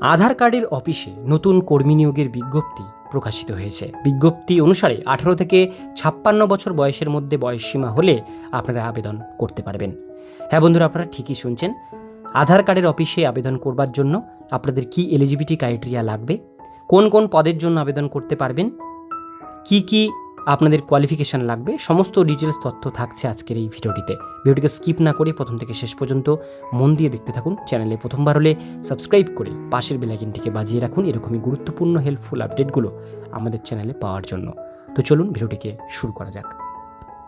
আধার কার্ডের অফিসে নতুন কর্মী নিয়োগের বিজ্ঞপ্তি প্রকাশিত হয়েছে। বিজ্ঞপ্তি অনুসারে আঠারো থেকে ছাপ্পান্ন বছর বয়সের মধ্যে বয়সসীমা হলে আপনারা আবেদন করতে পারবেন। হ্যাঁ বন্ধুরা, আপনারা ঠিকই শুনছেন। আধার কার্ডের অফিসে আবেদন করবার জন্য আপনাদের কি এলিজিবিলিটি ক্রাইটেরিয়া লাগবে? কোন কোন পদের জন্য আবেদন করতে পারবেন? কি কি আপনাদের কোয়ালিফিকেশান লাগবে। সমস্ত ডিটেলস তথ্য থাকছে আজকের এই ভিডিওটিতে। ভিডিওটিকে স্কিপ না করে প্রথম থেকে শেষ পর্যন্ত মন দিয়ে দেখতে থাকুন। চ্যানেলে প্রথমবার হলে সাবস্ক্রাইব করে পাশের বেলাইকিনটিকে বাজিয়ে রাখুন এরকমই গুরুত্বপূর্ণ হেল্পফুল আপডেটগুলো আমাদের চ্যানেলে পাওয়ার জন্য। তো চলুন ভিডিওটিকে শুরু করা যাক।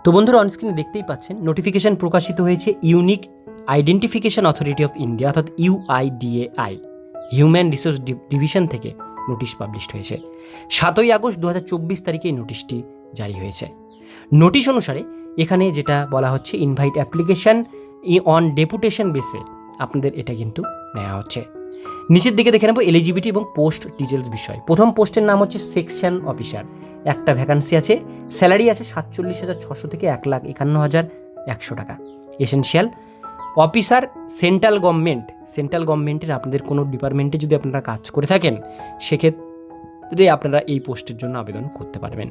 তো বন্ধুরা অনস্ক্রিনে দেখতেই পাচ্ছেন নোটিফিকেশন প্রকাশিত হয়েছে unique identification authority of India অর্থাৎ ইউআইডিএআই হিউম্যান রিসোর্স ডিভিশন থেকে নোটিশ পাবলিশড হয়েছে। সাতই আগস্ট দু হাজার চব্বিশ তারিখে এই নোটিশটি জারি হয়েছে। নোটিশ অনুসারে এখানে যেটা বলা হচ্ছে ইনভাইট অ্যাপ্লিকেশন অন ডেপুটেশন বেসে আপনাদের এটা কিন্তু নেওয়া হচ্ছে। নিচের দিকে দেখে নেব এলিজিবিলিটি এবং পোস্ট ডিটেলস বিষয়। প্রথম পোস্টের নাম হচ্ছে সেকশন অফিসার একটা ভ্যাকান্সি আছে স্যালারি আছে সাতচল্লিশ হাজার ছশো থেকে এক লাখ একান্ন হাজার একশো টাকা। Essential officer central government central গভর্নমেন্টের আপনাদের কোনো ডিপার্টমেন্টে যদি আপনারা কাজ করে থাকেন, সেক্ষেত্রে আপনারা এই পোস্টের জন্য আবেদন করতে পারবেন।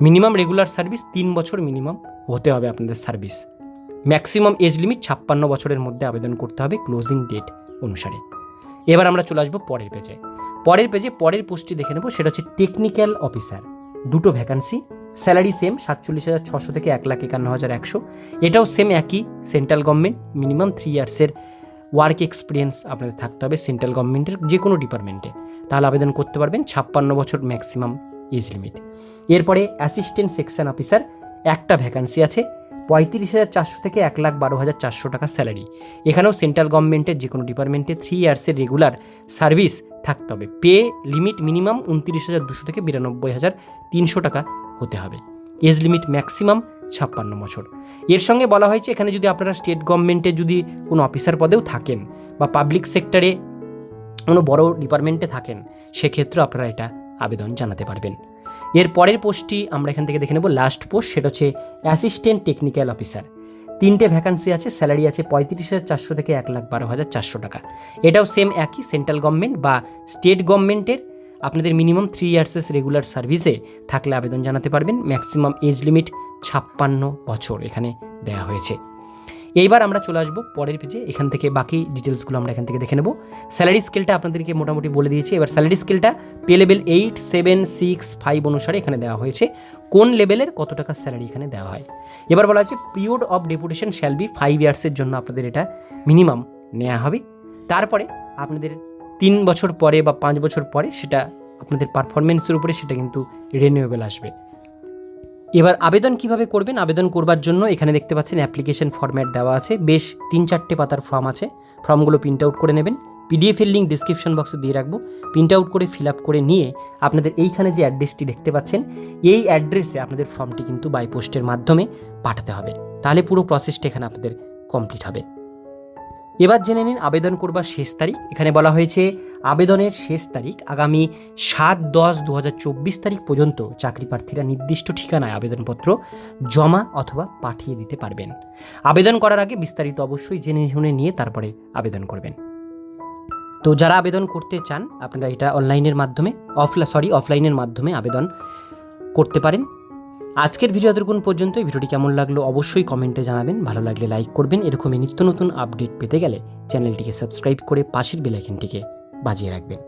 মিনিমাম রেগুলার সার্ভিস তিন বছর মিনিমাম হতে হবে আপনাদের সার্ভিস। ম্যাক্সিমাম এজ লিমিট ছাপ্পান্ন বছরের মধ্যে আবেদন করতে হবে ক্লোজিং ডেট অনুসারে। এবার আমরা চলে আসব পরের পেজে পরের পেজে পরের পোস্টটি দেখে নেব, সেটা হচ্ছে টেকনিক্যাল অফিসার দুটো ভ্যাকান্সি স্যালারি সেম সাতচল্লিশ হাজার ছশো থেকে এক লাখ একান্ন হাজার একশো। এটাও সেম একই সেন্ট্রাল গভর্নমেন্ট মিনিমাম থ্রি ইয়ার্সের ওয়ার্ক এক্সপিরিয়েন্স আপনাদের থাকতে হবে সেন্ট্রাল গভর্নমেন্টের যে কোনো ডিপার্টমেন্টে তাহলে আবেদন করতে পারবেন ছাপ্পান্ন বছর ম্যাক্সিমাম এজ লিমিট এরপরে অ্যাসিস্ট্যান্ট সেকশন অফিসার একটা ভ্যাকান্সি আছে, পঁয়ত্রিশ হাজার চারশো থেকে এক লাখ বারো হাজার চারশো টাকা স্যালারি এখানেও সেন্ট্রাল গভর্নমেন্টের যে কোনো ডিপার্টমেন্টে থ্রি ইয়ার্সের রেগুলার সার্ভিস থাকতে হবে। পে লিমিট মিনিমাম উনত্রিশ হাজার দুশো থেকে বিরানব্বই হাজার তিনশো টাকা হতে হবে। এজ লিমিট ম্যাক্সিমাম ছাপ্পান্ন বছর। এর সঙ্গে বলা হয়েছে, এখানে যদি আপনারা স্টেট গভর্নমেন্টে যদি কোনো অফিসার পদেও থাকেন বা পাবলিক সেক্টরে কোনো বড় ডিপার্টমেন্টে থাকেন সেক্ষেত্রে আপনারা এটা আবেদন জানাতে পারবেন। এর পরের পোস্টটি আমরা এখান থেকে দেখে নেব। লাস্ট পোস্ট সেটা হচ্ছে অ্যাসিস্ট্যান্ট টেকনিক্যাল অফিসার তিনটে ভ্যাকান্সি আছে স্যালারি আছে পঁয়ত্রিশ হাজার চারশো থেকে এক লাখ বারো হাজার চারশো টাকা। এটাও সেম একই সেন্ট্রাল গভর্নমেন্ট বা স্টেট গভর্নমেন্টের আপনাদের মিনিমাম থ্রি ইয়ার্সেস রেগুলার সার্ভিসে থাকলে আবেদন জানাতে পারবেন। ম্যাক্সিমাম এজ লিমিট ছাপ্পান্ন বছর এখানে দেওয়া হয়েছে। এইবার আমরা চলে আসব পরের পেজে এখান থেকে বাকি ডিটেলসগুলো আমরা এখান থেকে দেখে নেব। স্যালারি স্কেলটা আপনাদেরকে মোটামুটি বলে দিয়েছি। এবার salary স্কেলটা pay level eight seven six five অনুসারে এখানে দেওয়া হয়েছে। কোন লেভেলের কত টাকা স্যালারি এখানে দেওয়া হয়। এবার বলা আছে period of deputation shall be five ইয়ার্সের জন্য আপনাদের এটা মিনিমাম নেওয়া হবে। তারপরে আপনাদের তিন বছর পরে বা পাঁচ বছর পরে সেটা আপনাদের পারফরমেন্সের উপরে সেটা কিন্তু রিনিউয়েবল আসবে। এবার আবেদন কীভাবে করবেন? আবেদন করবার জন্য এখানে দেখতে পাচ্ছেন অ্যাপ্লিকেশন ফর্ম্যাট দেওয়া আছে। বেশ তিন চারটে পাতার ফর্ম আছে। ফর্মগুলো প্রিন্ট আউট করে নেবেন। পিডিএফ এর লিঙ্ক ডিসক্রিপশন বক্সে দিয়ে রাখব। প্রিন্ট আউট করে ফিল আপ করে নিয়ে আপনাদের এইখানে যে অ্যাড্রেসটি দেখতে পাচ্ছেন, এই অ্যাড্রেসে আপনাদের ফর্মটি কিন্তু বাই পোস্টের মাধ্যমে পাঠাতে হবে। তাহলে পুরো প্রসেসটা এখানে আপনাদের কমপ্লিট হবে। এবার জেনে নিন আবেদন করবার শেষ তারিখ। এখানে বলা হয়েছে, আবেদনের শেষ তারিখ আগামী সাত দশ দু তারিখ পর্যন্ত চাকরি প্রার্থীরা নির্দিষ্ট ঠিকানায় আবেদনপত্র জমা অথবা পাঠিয়ে দিতে পারবেন। আবেদন করার আগে বিস্তারিত অবশ্যই জেনে শুনে নিয়ে তারপরে আবেদন করবেন। তো যারা আবেদন করতে চান, আপনারা এটা অনলাইনের মাধ্যমে, অফলা সরি অফলাইনের মাধ্যমে আবেদন করতে পারেন। আজকের ভিডিও এতক্ষণ পর্যন্ত ভিডিওটি কেমন লাগল অবশ্যই কমেন্টে জানাবেন। ভালো লাগলে লাইক করবেন। এরকমই নিত্য নতুন আপডেট পেতে গেলে চ্যানেলটিকে সাবস্ক্রাইব করে পাশের বেলাইকনটিকে বাজিয়ে রাখবেন।